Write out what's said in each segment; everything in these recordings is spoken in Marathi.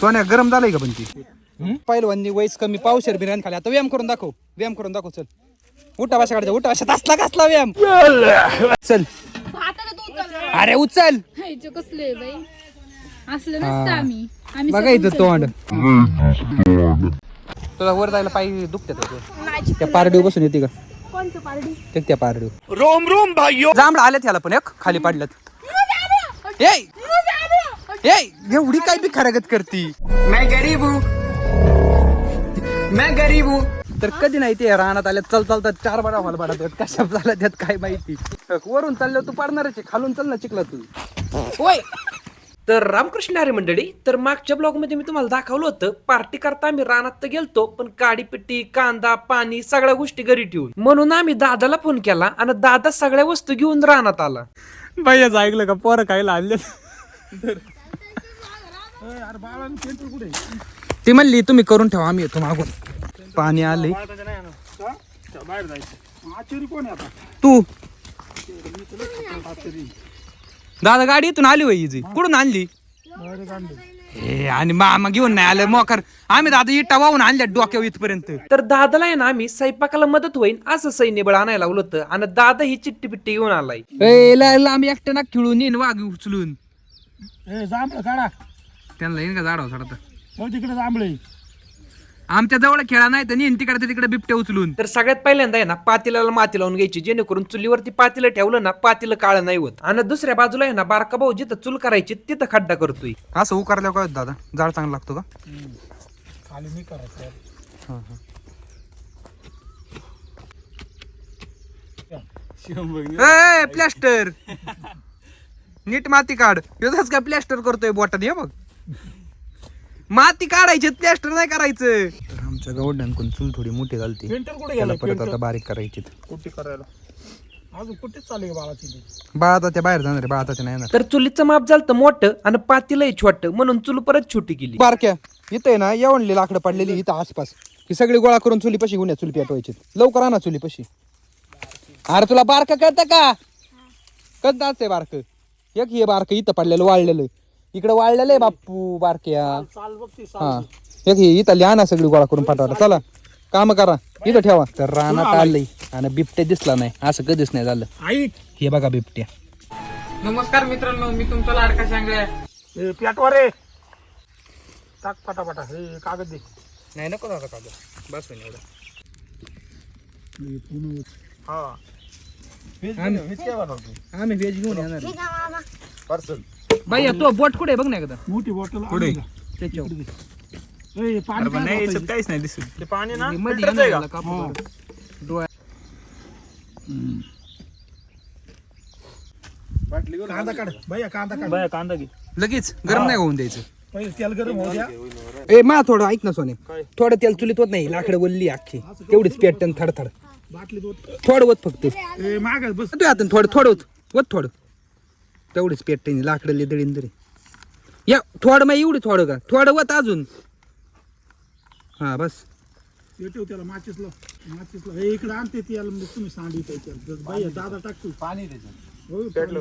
सोन्या गरम झालंय का पण ती? पहिलवानी वयस कमी पावशेर बिर्याणी खाली आता व्यायाम करून दाखव व्यायाम करून दाखव चल. उठा भाषा काढायचा उठा भाषा कसला कसला व्यायाम? चल. अरे उचल कसले बाई असलं नसतं आम्ही आम्ही बघा इथं तोंड. तुला वर जायला पाय दुखतात त्या पारडीवर बसून येते का? पारडी ते त्या पारडीवर. रोम रोम भाई जांभळा आल्यात ह्याला पण एक खाली पडल्यात. ए! ए एवढी काय बी खरागत करती? मैं गरीब हूँ। मैं गरीब हूँ। तर कधी नाही ते रानात आल्यात चल चालतात चार बारा हॉल बाडा कशा झाला त्यात काय माहिती? वरून चाललं तू पाडणारच आहे खालून चाल ना चिकला तू होय. तर रामकृष्ण हरी मंडळी तर मागच्या ब्लॉगमध्ये मी तुम्हाला दाखवलं होतं पार्टी करता आम्ही रानात तर गेलतो पण काडी पिट्टी कांदा पाणी सगळ्या गोष्टी घरी ठेवून. म्हणून आम्ही दादाला फोन केला आणि दादा सगळ्या वस्तू घेऊन रानात आला. भैयाच ऐकलं का? पोरं काय ती म्हणली तुम्ही करून ठेवा आम्ही येतो मागून. पाणी आले. तू. दादा गाडी इथून आली होई इजी. कुठून आणली? ए आणि मामा घेऊन नाही आलं मोकर. आम्ही दादा इटा वाहून आणल्या डोक्यावर इथपर्यंत. तर दादाला आहे ना आम्ही स्वयंपाकाला मदत होईल असं सैन्यबळ आणायला लावलं होतं. आणि दादा ही चिट्टी पिट्टी घेऊन आलाय. ए ला- आम्ही एकट्या ना खिळून येईन वाघ उचलून. जांभळं काढा. त्यांना येईन का झाडावर चढता हो तिकडे जांभळे. आमच्या जवळ खेळा नाही तर नेईन तिकडे तिकडे बिबट्या उचलून. तर सगळ्यात पहिल्यांदा आहे ना पातीला माती लावून घ्यायची जेणेकरून चुलीवरती पातीला ठेवलं ना पातीला काळं नाही होत. आणि दुसऱ्या बाजूला आहे ना बारका भाऊ जिथं चूल करायची तिथं खड्डा करतोय. असं उकारल्यावर काय होतं दादा? जाळ चांगला लागतो का? खाली मी करायचं ए प्लॅस्टर. नीट माती काढ. योधाच काय प्लॅस्टर करतोय बोटात हे बघ. माती काढायची प्लॅस्टर नाही करायचं. तर आमच्या गवड्यांकडून चूल थोडी मोठी पेंटर कुठे त्याला परत आता बारीक करायची कुठे करायला? अजून कुठेच चालू बाळा त्या बाहेर जाणार आहे बाळा त्या नाही येणार. तर चुलीचं माप झालं मोठं आणि पातीलंही छोट म्हणून चूल परत छोटी केली. बारक्या इथं आहे ना येवणली लाकडं पडलेली इथं आसपास. ही सगळी गोळा करून चुली पशी घेऊन या चुली पेटवायची लवकर आणा चुली पशी अरे तुला बारक कळतं का? कळत असते बारक? एक हे बारक इथं पडलेलं वाळलेलं. इकडे वाळलेलं आहे बाप्पू बारक्या. हा. एक हे इथं आणा सगळी गोळा करून पाठवा. चला काम करा. इथं ठेवा. तर रानात आलंय आणि बिबट्या दिसला नाही. असं कधीच नाही झालं. आई. हे बघा बिबट्या. नमस्कार मित्रांनो मी तुमचा लाडका सांगल्या ए, पेटवा रे टाक पटापटा. हे कागद दे. नाही नको दादा कागद. बस एवढं हा. आम्ही व्हेज घेऊन येणार बाई तो बोट कुठे बघ ना एकदा. मोठी बॉटल पुढे त्याच्यावर. पाणी काय होतं? काहीच नाही दिसत. ते पाणी ना हे मध्ये फिल्टरचं आहे आणलं का? कापूर. डोळ्या कांदा काढ. भैया कांदा काढ. भैया कांदा घे. लगेच गरम नाही होऊन द्यायचं. पहिले तेल गरम होऊ द्या. ए मा थोडं ऐक ना सोने. थोडं तेल चुलीत होत नाही लाकडं वल्ली अख्खी. तेवढीच पेटन थड थड बाटलीत ओत. थोडं होत फक्त. ए माग बस. तू आता थोडं थोडं होत वत थोडं. तेवढीच पेटते लाकडं लिदळीन तरी. या थोडं मग एवढी थोडं का? थोडं वत अजून. हा बस. ठेव त्याला माचीसला. माचीसला. हे इकडे आणते मग तुम्ही त्याच्यात भैया दादा टाकतो. पाणी हो पेटलं.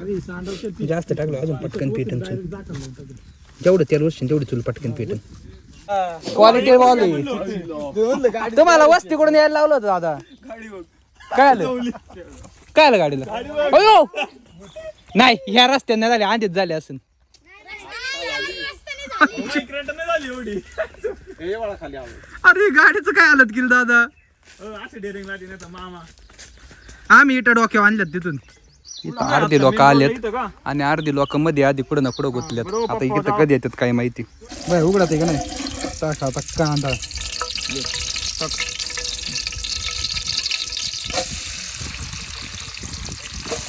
अरे सांडवते ती. जास्त टाकलं अजून पटकन पेटन चूल. जेवढं तेल तेवढी चूल पटकन पेटन. क्वालिटी वाली. तुम्हाला वस्तीकडून यायला लावलं होतं दादा? काय आलं काय आलं गाडीला? अयो! नाही ह्या रस्त्याने झाले आधीच झाले असून. अरे गाडीचं काय आलं किल दादा? आम्ही इटा डोक्यावर आणल्यात तिथून. इथं अर्धी लोक आलेत आणि अर्धी लोक मध्ये आधी कुठं ना कुठं गुतल्यात. आता इथं कधी येतात काय माहिती? बाय उघडा ते का नाही? टाका आता कांदा दे बतून डॉन चला मी आता स्वयंपाक करणार आहे guys.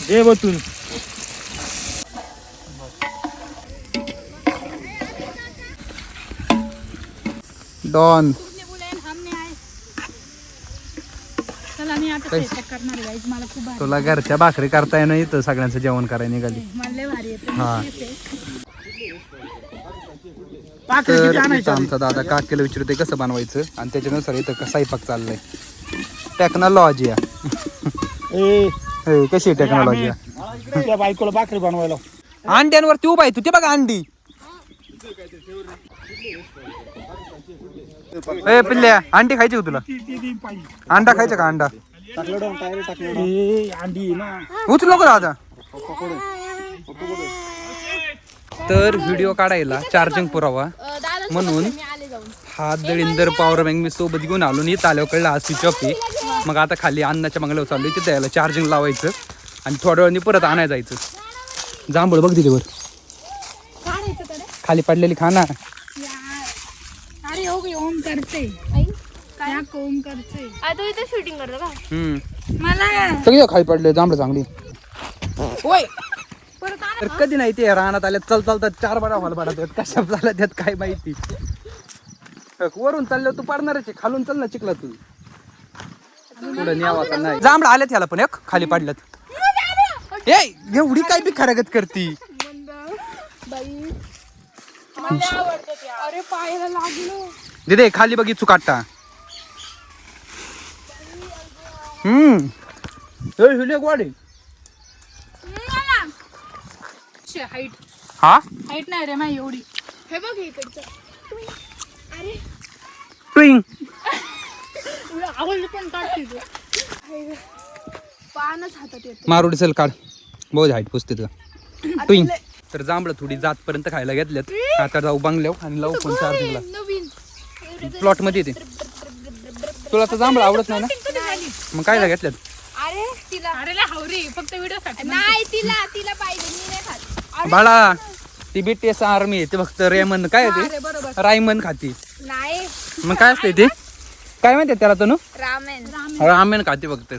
मला खूप भारी तुला घरच्या भाकरी करता येणं इथं सगळ्यांचं जेवण करायला निघाली. हा. तर किती इथं आणायची आमचा दादा काकेला विचारते कसं बनवायचं? आणि त्याच्यानुसार इथं कसा स्वयंपाक चाललाय. टेक्नॉलॉजी ए कशी टेक्नॉलॉजी त्या बायकोला भाकरी बनवायला अंड्यांवरती उभा आहे तू ते बघा अंडी. ए पिल्ल्या अंडी खायची का तुला? ती ती ती पाहिजे. अंडा खायचं का अंडा? ए अंडी आहे ना. उचलो का दादा. तर व्हिडिओ काढायला चार्जिंग पुरावा. म्हणून हा दळिंदर पॉवर बँक मी सोबत घेऊन आलो आणि इथं आल्यावर कळलं आज स्विच ऑफ आहे. मग आता खाली अन्नाच्या मंगल्यावर चाललोय. तिथे यायला चार्जिंग लावायचं आणि थोड्या वेळाने परत आणायला जायचं. जांभळ बघ दिली वर. खाली पडलेली खाना अरे हो गई, ओम करते. काय? ओम करते. आता इथे शूटिंग करतो का? हम्म. मला सगळी खाली पडले जांभळ चांगली. परत आण. तर कधी नाही ते रानात आले. चल चालतात चार बारा हॉल आहेत. कशा झाल्या त्यात काय माहिती? वरून चाललं तू पडणारच आहे खालून चल ना चिकला तू? पुढे न्यावा नाही. जांभळ आले त्याला पण एक खाली पडल्यात. ए एवढी काय बी खरागत करती? अरे पायाला लागलो. दिदे खाली बघी चुकाटा हम्म. ए, हिले गोडे हाईट हा? हाईट नाही रे माही एवढी. हे बघ इकडचं. ट्विंग आवडली पण काढते तू पानच हातात येत. मारुडी चल काढ. बहुत हाईट पुसते तुझं ट्विंग तर जांभळं थोडी जातपर्यंत खायला घेतल्यात. आता जाऊ बांगल्यावर आणि लावू चार्जिंगला नवीन. प्लॉटमध्ये येते. तुला तर जांभळं आवडत नाही ना? मग काय घेतल्यात. अरे तिला. अरे लय हावरी फक्त व्हिडिओ साठी नाही तिला तिला पाहिजे. मी नाही खात. बाळा ती बीटीएस आर्मी आहे. ते फक्त रेमन काय आहे ते? रायमन खाती. नाही. मग काय असते ते? काय माहिती त्याला तनु? रामेन. रामेन खाते फक्त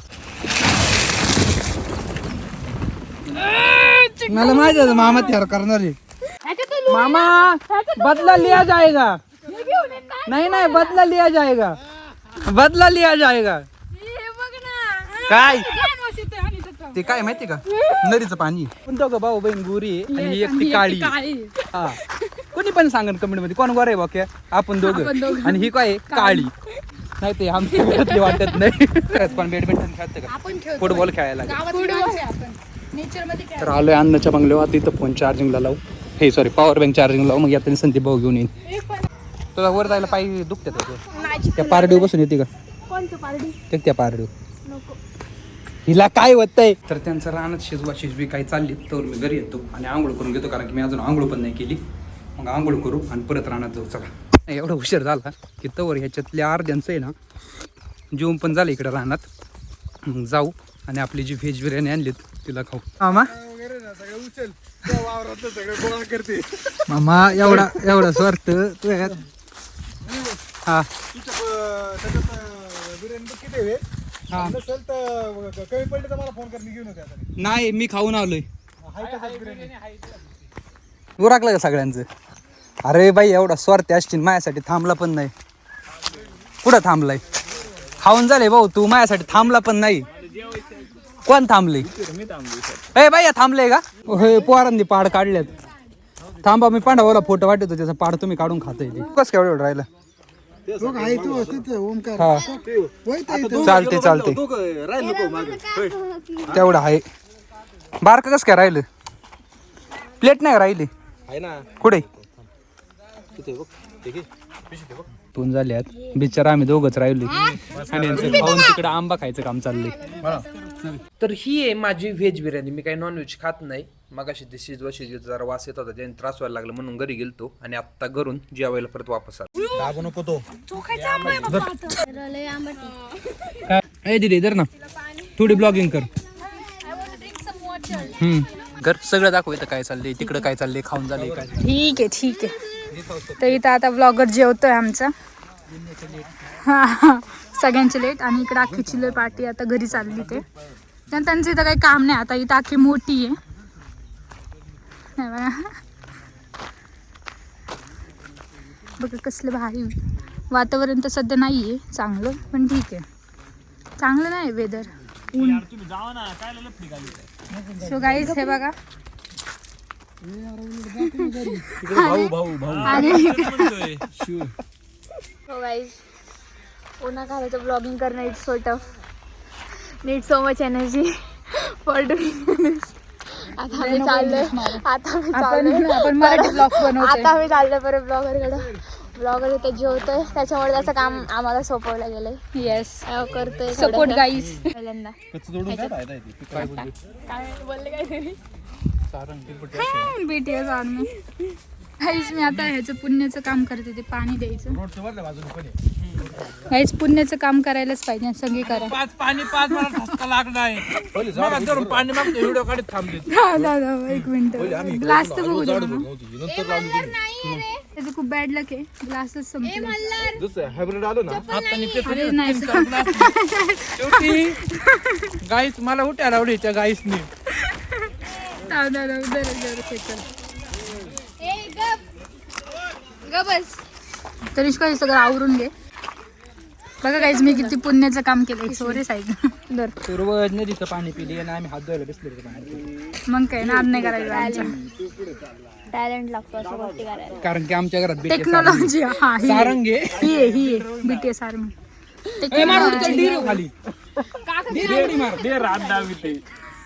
मला माहिती आहे मामा तयार करणार आहे. मामा बदला लिया जाएगा. नहीं नहीं बदला लिया जाएगा. बदला लिया जाएगा. काय? ते काय माहिती का? नदीचं पाणी. पण दोघं भाऊ बहीण गोरी आहे आणि ही एकटी काळी. हा. कोणी पण सांगन कमेंटमध्ये कोण गोर आहे बाक्या आपण दोघं. आणि ही काय आहे? काळी. नाही ते आमच्या घरातली वाटत नाही. पण बॅडमिंटन खेळतं का? खेळतो. फुटबॉल खेळायला आपण. नेचरमध्ये तर आलोय अन्नाच्या बंगल्यावर आता इथं फोन चार्जिंगला लावू. हे सॉरी पॉवर बँक चार्जिंग लावू. मग यात संदीप भाऊ घेऊन येईन. तुला वर जायला पाय दुखते त्या पारडीव बसून येते का? कोणतं पारडी? ते त्या पारडीव नको. हिला काय होतंय? तर त्यांचं रानात शिजवा शिजवी काही चालली तर मी घरी येतो आणि आंघोळ करून घेतो कारण की मी अजून आंघोळ पण नाही केली. मग आंघोळ करू आणि परत रानात जाऊ चला. नाही, एवढा उशीर झाला की तवर ह्याच्यातल्या अर्ध्यांचं आहे ना जेवण पण झालं इकडं रानात. मग जाऊ आणि आपली जी व्हेज बिर्याणी आणलीत तिला खाऊ. मामा? मामा एवढा एवढा स्वार्थ तू हा. कमी पडले तर मला फोन कर मी घेऊन येते आता नाही मी खाऊन आलोय उराकलं का सगळ्यांचं? अरे बाई एवढा स्वार्थी असतील माझ्यासाठी थांबला पण नाही. कुठं थांबलाय? खाऊन झाले भाऊ तू माझ्यासाठी थांबला पण नाही. कोण थांबले? ए बाई थांबले का? होय पोरांनी पाड काढल्यात. थांबा मी पांडवाला फोटो वाटतो त्याचा पाड तुम्ही काढून खाताय ते. कस केवढं एवढं राहिलं? आहे तू तिथं ओमकार हा. चालते चालते तेवढं आहे. बारक कस काय राहिलं? प्लेट नाही कुठे? दोन झाल्यात बिचारा आम्ही दोघच राहिलो आणि यांचं खाऊन तिकडे आंबा खायचं काम चाललंय. तर ही आहे माझी व्हेज बिर्याणी. मी काही नॉनव्हेज खात नाही. मग अशी ती शिजवा शिजवत जरा वास येत होता त्याने त्रास व्हायला लागला म्हणून घरी गेलतो आणि आत्ता घरून जेवायला परत वापस आलो. लय आंबट. काय ए दिदी धर ना. थोडी ब्लॉगिंग कर. हम्म. घर सगळं दाखव इथं काय चाललंय तिकडं काय चाललंय खाऊन झालंय काय ठीक आहे ठीक आहे. तर इथं आता ब्लॉगर जेवतोय आमचा. हा सगळ्यांची लेट आणि इकडे अख्खी चिल्लर पार्टी आता घरी चालली ते. त्यानं त्यांचं इथं काही काम नाही आता इथं अख्खी मोठी आहे. नाही बघा. बघा कसलं भारी वातावरण तर सध्या नाही आहे चांगलं पण ठीक आहे. चांगलं नाही वेदर ऊन. सो गाईज हे बघा. आणि हो गाईज उन्हाकाळाचं ब्लॉगिंग करणं it's sort of need so much energy for doing this आता आम्ही चाललोय. आता आम्ही चाललोय. आपण मराठी ब्लॉग बनवतोय. आता आम्ही चाललोय परत ब्लॉगरकडे. ब्लॉगर इथे जेवतोय त्याच्यामुळे त्याचं काम आम्हाला सोपवलं गेलंय. येस करतोय सपोर्ट. गाईस पहिल्यांदा. काय बोलले? काहीतरी बीटीएस आर्मी. काहीच मी आता ह्याचं पुण्याचं काम करते ते पाणी द्यायचं. काहीच पुण्याचं काम करायलाच पाहिजे सगळी करा. पाच पाणी पाच मला ठसका धरून पाणी मागतो व्हिडिओ काढत थांबले. हा, दादा एक मिनिट. ग्लास तर बघू दे. त्याचं खूप बॅड लक आहे ग्लासच संपला. अरे नाही शेवटी गाईस मला उठायला लावली त्या गाईसनी दादा दादा उधर खेचल तरीच हे सगळं आवरून घे. बघा काहीच मी किती पुण्याचं काम केलंय. सोरे साईड दर पूर्वज नदीचं पाणी पिली आणि आम्ही हात धुवायला पाणी मग काय नाद नाही करायचा टॅलेंट लागतो असं गोष्टी करायला. कारण की आमच्या घरात टेक्नॉलॉजी हा ही. आहे. सारंगे ही आहे ही आहे. बीटीएस आर्मी खाली. दे रात दाविते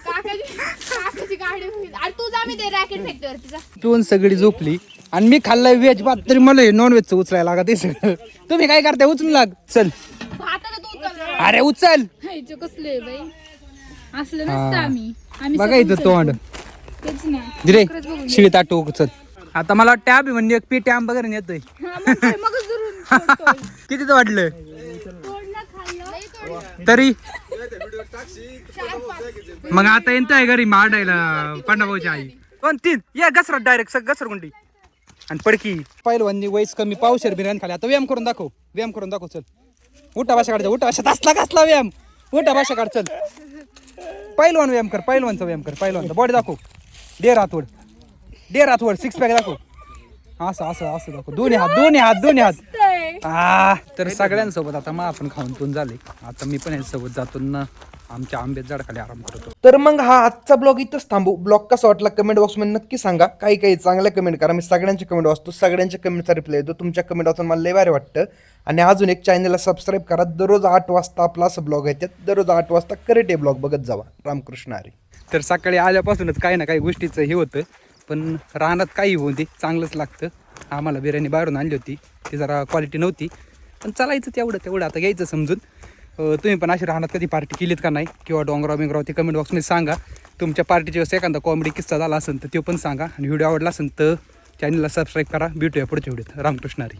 काकाची गाडी अरे तू जा मी ते रॅकेट फेकते वरती जा. पिऊन सगळी झोपली. आणि मी खाल्लाय व्हेज भात तरी मला नॉन व्हेजचं उचलायला लागत हे सगळं. तुम्ही काय करताय? उचलून लाग. चल. तू उचल. अरे उचल. ह्याचे कसले बाई. असलं नसतं आम्ही. आम्ही बघा सगळं इथं. तोंड. तेच ना. दिरे शिळी ताटू उचल आता मला टॅब म्हणजे एक पेटी आंबा घरी येतोय. हा, मग काय, मगच धरून सोडतोय. किती वाटलं तोडलं खाल्लं. तरी? मग आता येतोय घरी माडायला पांडाभाऊची आई. दोन तीन. या घसरा डायरेक्ट घसरगुंडी. आणि पडकी. पहिलवानी वयस कमी पावशेर बिर्याणी खाली आता व्यायाम करून दाखव. व्यायाम करून दाखव चल. उठा भाषा काढ उठा भाषा. असला कसला व्यायाम? उठा भाषा काढ चल. पहिलवान व्यायाम कर पहिलवानचा व्यायाम कर पहिलवानचा बॉडी दाखव. डेर हातवड डेर हातवड सिक्स पॅक दाखव. असं असं असं दाखव. दोन्ही हात दोन्ही हात दोन्ही हात. आ तर सगळ्यांसोबत आता मग आपण खाऊन पिऊन झाले. आता मी पण यांच्यासोबत जातो ना. आमच्या आंब्यात झाडाखाली आराम करतो. तर मग हा आजचा ब्लॉग इथंच थांबू. ब्लॉग कसा वाटला कमेंट बॉक्समध्ये नक्की सांगा. काही काही चांगल्या कमेंट करा. मी सगळ्यांचे कमेंट वाचतो. सगळ्यांच्या कमेंटचा रिप्लाय देतो तुमच्या कमेंट वाचून मला लय भारी वाटतं. आणि अजून एक चॅनलला सबस्क्राईब करा. दररोज आठ वाजता आपला असं ब्लॉग आहे त्यात दररोज आठ वाजता करेटे ब्लॉग. बघत जावा. रामकृष्ण हरी. तर सकाळी आल्यापासूनच काही ना काही गोष्टीचं हे होतं. पण रानात काही होऊन ते चांगलंच लागतं. आम्हाला बिर्याणी बाहेरून आणली होती. ती जरा क्वालिटी नव्हती. पण चालायचं तेवढं तेवढं. आता घ्यायचं समजून. तुम्ही पण अशी राहणार कधी पार्टी केलीत का नाही? किंवा डोंगराव बिंगराव ते कमेंट बॉक्समध्ये सांगा. तुमच्या पार्टीच्या वेळेस एखादा कॉमेडी किस्सा झाला असेल तर तो पण सांगा. आणि व्हिडिओ आवडला असेल तर चॅनलला सबस्क्राईब करा. भेटूया पुढच्या व्हिडिओत रामकृष्णारी